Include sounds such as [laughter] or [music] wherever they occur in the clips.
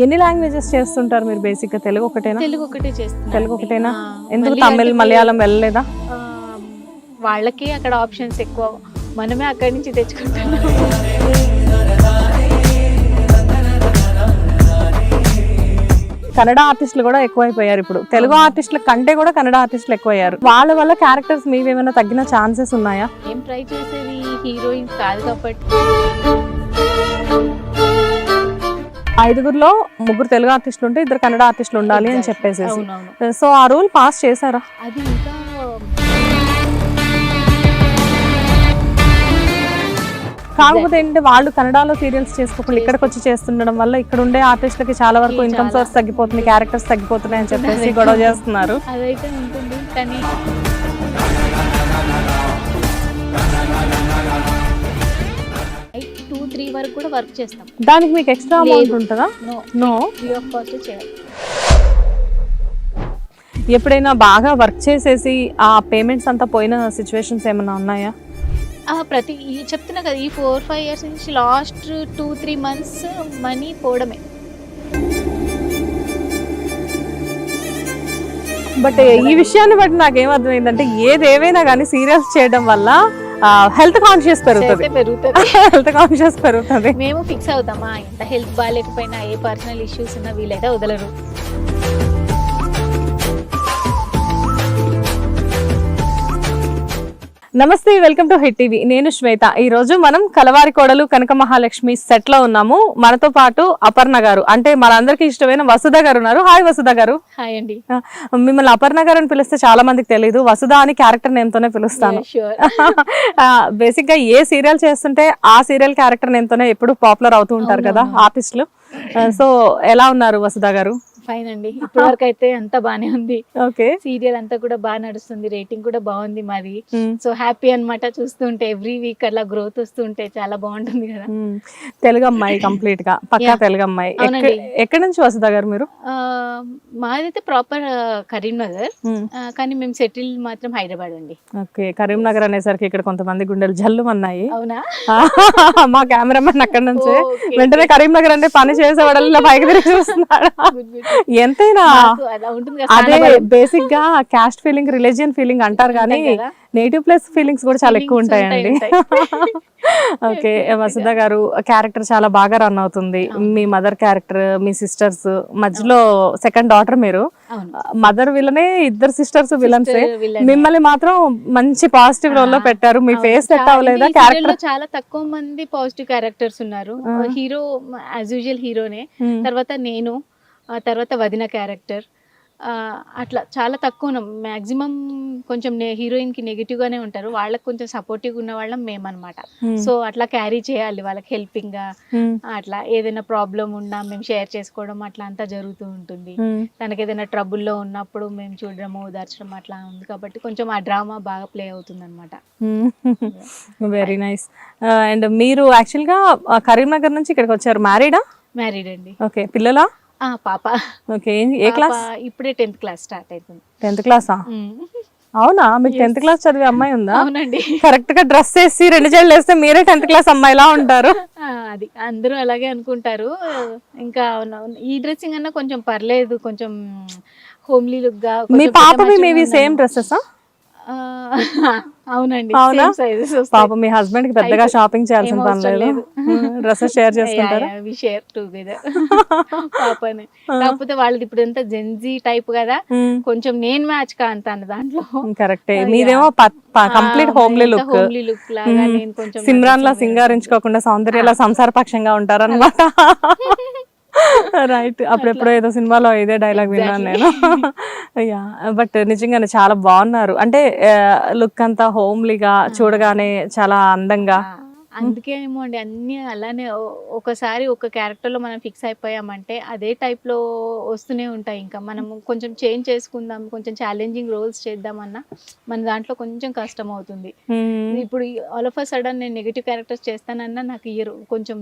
ఎన్ని లాంగ్వేజెస్ చేస్తుంటారు మీరు బేసిక్గా తెలుగు ఒకటేనా? తెలుగు ఒకటే చేస్తున్నా తెలుగు ఒకటేనా? ఎందుకు తమిళ్ మలయాళం వెళ్ళలేదా? వాళ్ళకి అక్కడ ఆప్షన్స్ ఎక్కువ. మనమే అక్కడి నుంచి తెచ్చుకుంటున్నాం కన్నడ ఆర్టిస్టులు కూడా ఎక్కువైపోయారు ఇప్పుడు. తెలుగు ఆర్టిస్టుల కంటే కూడా కన్నడ ఆర్టిస్టులు ఎక్కువయ్యారు. వాళ్ళ వల్ల క్యారెక్టర్స్ మీవి ఏమైనా తగ్గిన ఛాన్సెస్ ఉన్నాయా? ఏం ట్రై చేసేది? హీరోయిన్ కాదు కాబట్టి. ఐదుగురులో ముగ్గురు తెలుగు ఆర్టిస్టులు ఉంటే ఇద్దరు కన్నడ ఆర్టిస్టులు ఉండాలి అని చెప్పేసి సో ఆ రూల్ పాస్ చేశారా? అది ఇంకా కాకపోతే ఏంటంటే వాళ్ళు కన్నడలో సీరియల్స్ చేసుకోకుండా ఇక్కడికి వచ్చి చేస్తుండడం వల్ల ఇక్కడ ఉండే ఆర్టిస్టులకి చాలా వరకు. ఇన్కమ్ సోర్స్ తగ్గిపోతుంది క్యారెక్టర్స్ తగ్గిపోతున్నాయి అని చెప్పేసి గొడవ చేస్తున్నారు. అదైతే ఉంటుంది. కానీ టూ త్రీ వరకు కూడా వర్క్ చేస్తాం. దానికి మీకు ఎక్స్ట్రా అమౌంట్. ఉంటుందా? No no free of cost చేయాలి. ఎప్పుడైనా బాగా వర్క్ చేసేసి ఆ పేమెంట్స్ అంతా పోయిన సిచ్యువేషన్స్ ఏమైనా ఉన్నాయా? ప్రతి ఈ చెప్తున్నా కదా ఈ ఫోర్ ఫైవ్ ఇయర్స్ నుంచి last two three months money పోవడమే. బట్ ఈ విషయాన్ని బట్టి నాకు ఏమర్థమైందంటే ఏది ఏవైనా కానీ సీరియల్స్ చేయడం వల్ల హెల్త్ కాన్షియస్ పెరుగుతుంది. హెల్త్ కాన్షియస్ పెరుగుతుంది. మేము ఫిక్స్ అవుతామా? ఎంత హెల్త్ బాగాలేకపోయినా ఏ పర్సనల్ ఇష్యూస్ ఉన్నా వీలైతే వదలరు. నమస్తే వెల్కమ్ టు హిట్ టీవీ. నేను శ్వేత. ఈ రోజు మనం కలవారి కోడలు కనక మహాలక్ష్మి సెట్లో ఉన్నాము. మనతో పాటు అపర్ణ గారు అంటే మనందరికీ ఇష్టమైన వసుధ గారు ఉన్నారు. హాయ్ వసుధ గారు. హాయ్ అండి. మిమ్మల్ని అపర్ణ గారు అని పిలిస్తే చాలా మందికి తెలియదు వసుధ అని క్యారెక్టర్ నేమ్ తోనే పిలుస్తాను. [laughs] బేసిక్గా ఏ సీరియల్ చేస్తుంటే ఆ సీరియల్ క్యారెక్టర్ నేమ్ తోనే ఎప్పుడు పాపులర్ అవుతూ ఉంటారు కదా ఆర్టిస్టులు. సో ఎలా ఉన్నారు వసుధ గారు? ఫైన్ అండి. ఇప్పటి వరకు అయితే అంతా బానే ఉంది. ఓకే. సీరియల్ అంతా కూడా బాగా నడుస్తుంది. రేటింగ్ కూడా బాగుంది మాది. సో హ్యాపీ అన్నమాట చూస్తుంటే. ఎవ్రీ వీక్ అలా గ్రోత్ వస్తుంటే చాలా బాగుంటుంది కదా. తెలుగు అమ్మాయి కంప్లీట్గా. పక్కా. తెలుగు అమ్మాయి. ఎక్కడి నుంచి వసుధ గారు మీరు? మాదైతే ప్రాపర్ కరీంనగర్. కానీ మేము సెటిల్ మాత్రం హైదరాబాద్ అండి. ఓకే. కరీంనగర్ అనేసరికి ఇక్కడ కొంతమంది గుండెలు జల్లు అన్నాయి అవునా మా కెమెరామెన్ అక్కడ నుంచి. వెంటనే కరీంనగర్ అంటే పని చేసేవాడు ఇలా పైకి తిరిగి చూస్తున్నాడు. ఎంతైనా? అదే. బేసిక్గా క్యాస్ట్ ఫీలింగ్ రిలీజియన్ ఫీలింగ్ అంటారు కానీ. నేటివ్ ప్లేస్ ఫీలింగ్స్ కూడా చాలా ఎక్కువ ఉంటాయండి. ఉంటాయి, ఓకే వసుధ [laughs] [laughs] గారు క్యారెక్టర్ చాలా బాగా రన్ అవుతుంది. మీ మదర్ క్యారెక్టర్ మీ సిస్టర్స్ మధ్యలో సెకండ్ డాటర్ మీరు. మదర్ విలనే ఇద్దరు సిస్టర్స్ విలన్సే. మిమ్మల్ని మాత్రం మంచి పాజిటివ్ రోల్లో పెట్టారు. మీ. ఫేస్ సెట్ అవ్వలేదా క్యారెక్టర్ చాలా తక్కువ మంది పాజిటివ్ క్యారెక్టర్స్ ఉన్నారు. హీరో యాజ్ యూజువల్ హీరోనే. తర్వాత నేను ఆ తర్వాత వదిన క్యారెక్టర్. అట్లా చాలా తక్కువ మాక్సిమం కొంచెం హీరోయిన్కి నెగిటివ్ గానే ఉంటారు. వాళ్ళకి కొంచెం సపోర్టివ్ ఉన్న వాళ్ళం మేమన్నమాట. సో అట్లా క్యారీ చేయాలి వాళ్ళకి హెల్పింగ్గా. అట్లా ఏదైనా ప్రాబ్లం ఉన్నా మేము షేర్ చేసుకోవడం అట్లా అంతా జరుగుతూ ఉంటుంది. తనకి ఏదైనా ట్రబుల్లో ఉన్నప్పుడు మేము చూడడము ఓదార్చడం అట్లా ఉంది కాబట్టి కొంచెం ఆ డ్రామా బాగా ప్లే అవుతుంది అనమాట వెరీ నైస్ అండ్ మీరు యాక్చువల్గా ఆ, కరీంనగర్ నుంచి ఇక్కడికి వచ్చారు. మ్యారీడా మ్యారీడ్ అండి. ఓకే పిల్లలా? పాప. ఓకే ఏ క్లాస్ పాప ఇప్పుడే టెన్త్ క్లాస్ స్టార్ట్ అవుతుంది టెన్త్ క్లాసా? అవునా? మీకు టెన్త్ క్లాస్ చదివే అమ్మాయి ఉందా? అవునండి. కరెక్ట్గా డ్రెస్ వేసి రెండు జైలు వేస్తే మీరే టెన్త్ క్లాస్ అమ్మాయిలా ఉంటారు. అది. అందరూ అలాగే అనుకుంటారు. ఇంకా ఈ డ్రెస్సింగ్ అన్నా కొంచెం పర్లేదు. కొంచెం హోమ్లీ లుక్గా మీ పాప సేమ్. డ్రెస్సెస్? అవునండి అవునా? పాప మీ హస్బెండ్కి పెద్దగా షాపింగ్ చేయాల్సిన పని లేదు. డ్రెస్సెస్ షేర్ చేసుకుంటారా? వి షేర్ టుగెదర్ పాపని. కాకపోతే వాళ్ళది ఇప్పుడు ఎంత జెన్జీ టైప్ కదా కొంచెం నేను మ్యాచ్ కాంతాను దాంట్లో. కరెక్టే మీదేమో complete homely look homely look లాగా నేను కొంచెం సిమ్రాన్ లా సింగారించుకోకుండా సౌందర్యలా సంసార పక్షంగా ఉంటారన్నమాట. రైట్ అప్పుడెప్పుడో ఏదో సినిమాలో ఇదే డైలాగ్ విన్నాను నేను. [laughs] యా బట్ నిజంగానే చాలా బాగున్నారు. అంటే లుక్ అంతా హోమ్లీగా చూడగానే చాలా అందంగా అందుకే ఏమో అండి అన్ని అలానే ఒకసారి ఒక క్యారెక్టర్లో మనం ఫిక్స్ అయిపోయామంటే అదే టైప్లో వస్తూనే ఉంటాయి. ఇంకా మనం కొంచెం చేంజ్ చేసుకుందాం కొంచెం ఛాలెంజింగ్ రోల్స్ చేద్దామన్నా మన దాంట్లో కొంచెం కష్టం అవుతుంది. ఇప్పుడు ఆల్ ఆఫ్ అ సడన్ నేను నెగిటివ్ క్యారెక్టర్స్ చేస్తానన్నా నాకు ఇయర్ కొంచెం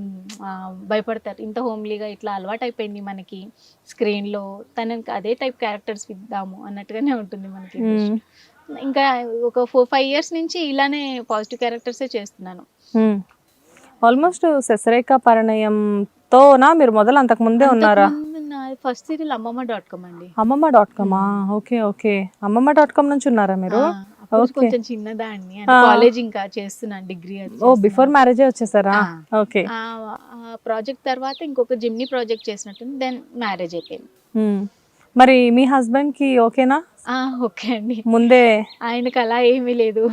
భయపడతారు. ఇంత హోమ్లీగా ఇట్లా అలవాటు అయిపోయింది మనకి స్క్రీన్లో. తనకి అదే టైప్ క్యారెక్టర్స్ ఇద్దాము అన్నట్టుగానే ఉంటుంది మనకి. ఇంకా ఒక ఫోర్ ఫైవ్ ఇయర్స్ నుంచి ఇలానే పాజిటివ్ క్యారెక్టర్సే చేస్తున్నాను. ఆల్మోస్ట్ శశరేఖ పరిణయంతోనా మీరు మొదలు అంతకు ముందే ఉన్నారా? First serial Ammamma dot com అండి. Ammamma dot comma okay okay. Ammamma dot com నుంచి ఉన్నారా మీరు. కొంచెం చిన్నదాన్ని ఆ. కాలేజ్ ఇంకా చేస్తున్నాను డిగ్రీ ఓ బిఫోర్ మ్యారేజే వచ్చేసారా? ఓకే. ప్రాజెక్ట్ తర్వాత ఇంకొక జిమ్ని ప్రాజెక్ట్ చేసినట్టు దెన్ మ్యారేజ్ అయిపోయింది. మరి మీ హస్బెండ్కి ఓకేనా? ఓకే అండి. ముందే. ఆయనకు అలా ఏమీ లేదు.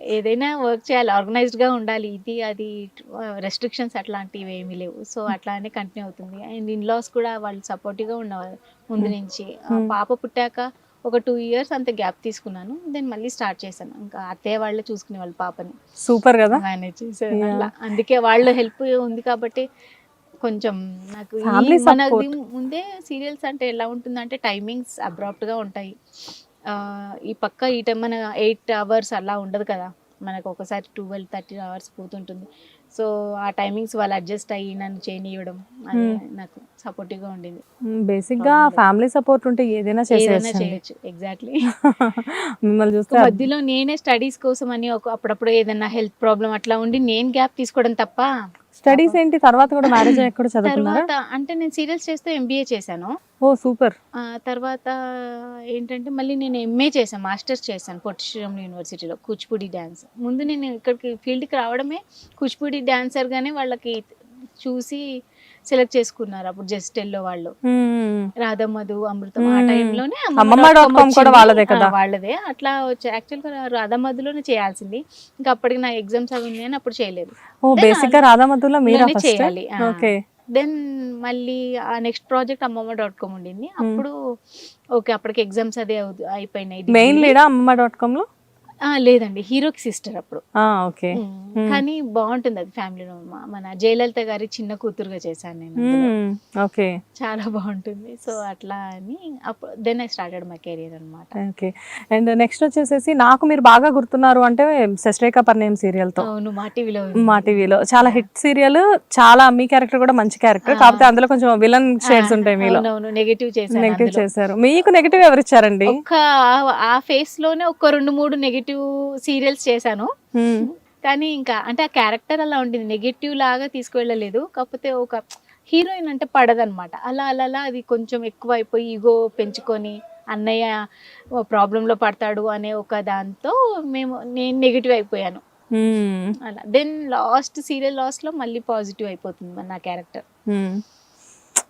ఏదైనా వర్క్ చేయాలి ఆర్గనైజ్డ్గా ఉండాలి. ఇది అది రెస్ట్రిక్షన్స్ అట్లాంటివి ఏమీ లేవు. సో అట్లానే కంటిన్యూ అవుతుంది. అండ్ ఇన్ లాస్ కూడా వాళ్ళు సపోర్టివ్గా ఉన్నవారు ముందు నుంచి. పాప పుట్టాక ఒక టూ ఇయర్స్ అంత గ్యాప్ తీసుకున్నాను. దెన్ మళ్ళీ స్టార్ట్ చేశాను. ఇంకా అత్తయ్య వాళ్ళే చూసుకునే వాళ్ళు పాపని. సూపర్ కదా? మేనేజ్ చేశారు. అలా అందుకే వాళ్ళ హెల్ప్ ఉంది కాబట్టి కొంచెం నాకు Family మనది support. ముందే సీరియల్స్ అంటే ఎలా ఉంటుందంటే టైమింగ్స్ అబ్రాప్ట్గా ఉంటాయి ఆ, ఈ పక్క ఈ టైం మన ఎయిట్ అవర్స్ అలా ఉండదు కదా మనకు ఒకసారి ట్వెల్వ్ థర్టీ అవర్స్ పోతుంటుంది సో ఆ టైమింగ్స్ వాళ్ళు అడ్జస్ట్ అయ్యి నన్ను చేయనివ్వడం అది Hmm. నాకు సపోర్టివ్గా ఉండింది బేసిక్గా Problem లేదు. ఫ్యామిలీ సపోర్ట్ ఉంటే ఏదైనా ఏదైనా చేసేయచ్చు చేయొచ్చు ఎగ్జాక్ట్లీ [laughs] మిమ్మల్ని చూస్తే మధ్యలో నేనే స్టడీస్ కోసం అని ఒక అప్పుడప్పుడు ఏదైనా హెల్త్ ప్రాబ్లం అట్లా ఉండి నేను గ్యాప్ తీసుకోవడం తప్ప స్టడీస్ ఏంటి? తర్వాత కూడా మ్యారేజ్ ఎక్కడ చదువుకున్నారా? తర్వాత అంటే నేను సీరియల్స్ చేస్తూ ఎంబీఏ చేశాను. ఓ సూపర్. ఆ తర్వాత ఏంటంటే మళ్ళీ నేను ఎంఏ చేశాను మాస్టర్స్ చేశాను పొట్టిశ్రీరామ్ యూనివర్సిటీలో కూచిపూడి డ్యాన్స్ ముందు నేను ఇక్కడికి ఫీల్డ్కి రావడమే కూచిపూడి డాన్సర్గానే వాళ్ళకి చూసి సెలెక్ట్ చేసుకున్నారు అప్పుడు జస్ట్ ఎల్లో వాళ్ళు. రాధమధు అమృతం ఆ. టైంలోనే వాళ్ళదే కదా? వాళ్ళదే. అట్లా యాక్చువల్గా రాధమధులోనే చేయాల్సింది. ఇంకా అప్పటికి నా ఎగ్జామ్స్ అవి ఉన్నాయి అని అప్పుడు చేయలేదు. మీరా చేయాలి. దెన్ మళ్ళీ ఆ next project Ammamma dot com ఉండింది. అప్పుడు ఓకే అప్పటికి ఎగ్జామ్స్ అదే అయిపోయినాయి. మెయిన్. లీడా అమ్మమ్మ డాట్ కామ్లో? లేదండి. హీరోకి సిస్టర్ అప్పుడు. ఆ ఓకే. కానీ బాగుంటుంది అది ఫ్యామిలీలో మన జయలలిత గారి చిన్న కూతురుగా చేశాను నేను. ఓకే. చాలా బాగుంటుంది. సో అట్లా అని అప్పుడు then I started my career అనమాట ఓకే. అండ్ నెక్స్ట్ వచ్చేసేసి నాకు మీరు బాగా గుర్తున్నారు అంటే శశ్రేఖ పర్ణయం సీరియల్తో అవును మా టీవీలో మా టీవీలో. చాలా హిట్ సీరియల్ చాలా మీ క్యారెక్టర్ కూడా మంచి క్యారెక్టర్. కాకపోతే అందులో కొంచెం విలన్ షేడ్స్ ఉంటాయి మీలో. నెగటివ్ చేశాను నెగిటివ్. చేశారు. మీకు నెగిటివ్ ఎవరు ఇచ్చారండి ఒక్క ఆ- ఆ ఫేస్లోనే ఒక రెండు మూడు నెగటివ్ సీరియల్స్ చేశాను. Hmm. కానీ ఇంకా అంటే ఆ క్యారెక్టర్ అలా ఉంటుంది నెగటివ్ లాగా తీసుకువెళ్ళలేదు. కాకపోతే ఒక హీరోయిన్ అంటే పడదనమాట అలా అలా అలా అది కొంచెం ఎక్కువ అయిపోయి ఈగో పెంచుకొని అన్నయ్య ప్రాబ్లంలో పడతాడు అనే ఒక దాంతో మేము నేను నెగిటివ్ అయిపోయాను. Hmm. అలా. దెన్ లాస్ట్ సీరియల్ లాస్ట్లో మళ్ళీ పాజిటివ్ అయిపోతుంది మన నా క్యారెక్టర్.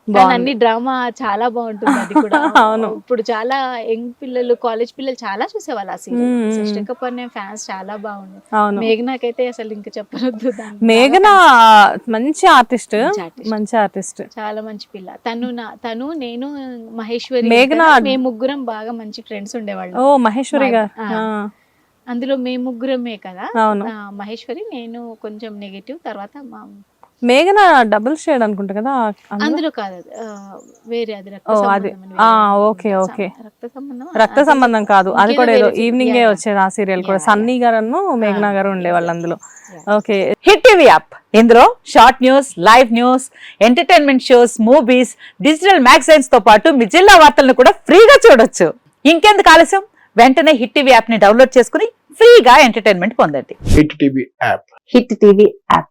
కానీ. అన్ని డ్రామా చాలా బాగుంటుంది అది కూడా. [laughs] అవును. ఇప్పుడు చాలా యంగ్ పిల్లలు కాలేజ్ పిల్లలు చాలా చూసేవాళ్ళు ఆ సీరియల్. సృష్టికపర్ణ ఫ్యాన్స్ చాలా బాగుంది అవును. మేఘనాకైతే అసలు ఇంకా చెప్పనొద్దు దాన్ని. మేఘన మంచి ఆర్టిస్ట్. మంచి ఆర్టిస్ట్. చాలా మంచి పిల్ల. తను నా తను నేను మహేశ్వరి మేఘన-. మేము ముగ్గురం బాగా మంచి ఫ్రెండ్స్ ఉండేవాళ్ళం. ఓ మహేశ్వరి గారు. అందులో మేము ముగ్గురమే కదా. మహేశ్వరి నేను కొంచెం నెగటివ్ తర్వాత మా మేఘన డబుల్ షేడ్ అనుకుంటా కదా అందులో? కాదు వేరే అది. Okay, okay. రక్త సంబంధం రక్త అది- సంబంధం కాదు అది కూడా ఏదో ఈవినింగ్. వచ్చేది ఆ సీరియల్ కూడా సన్నీ గారు మేఘనా గారు ఉండేవాళ్ళు అందులో. ఓకే హిట్ టీవీ యాప్ ఇందులో short news live news entertainment shows movies digital మ్యాగజైన్స్తో పాటు మీ జిల్లా వార్తలను కూడా ఫ్రీగా చూడొచ్చు ఇంకెందుకు ఆలస్యం వెంటనే హిట్ టీవీ యాప్ని డౌన్లోడ్ చేసుకుని ఫ్రీగా ఎంటర్టైన్మెంట్ పొందండి hit TV app hit TV app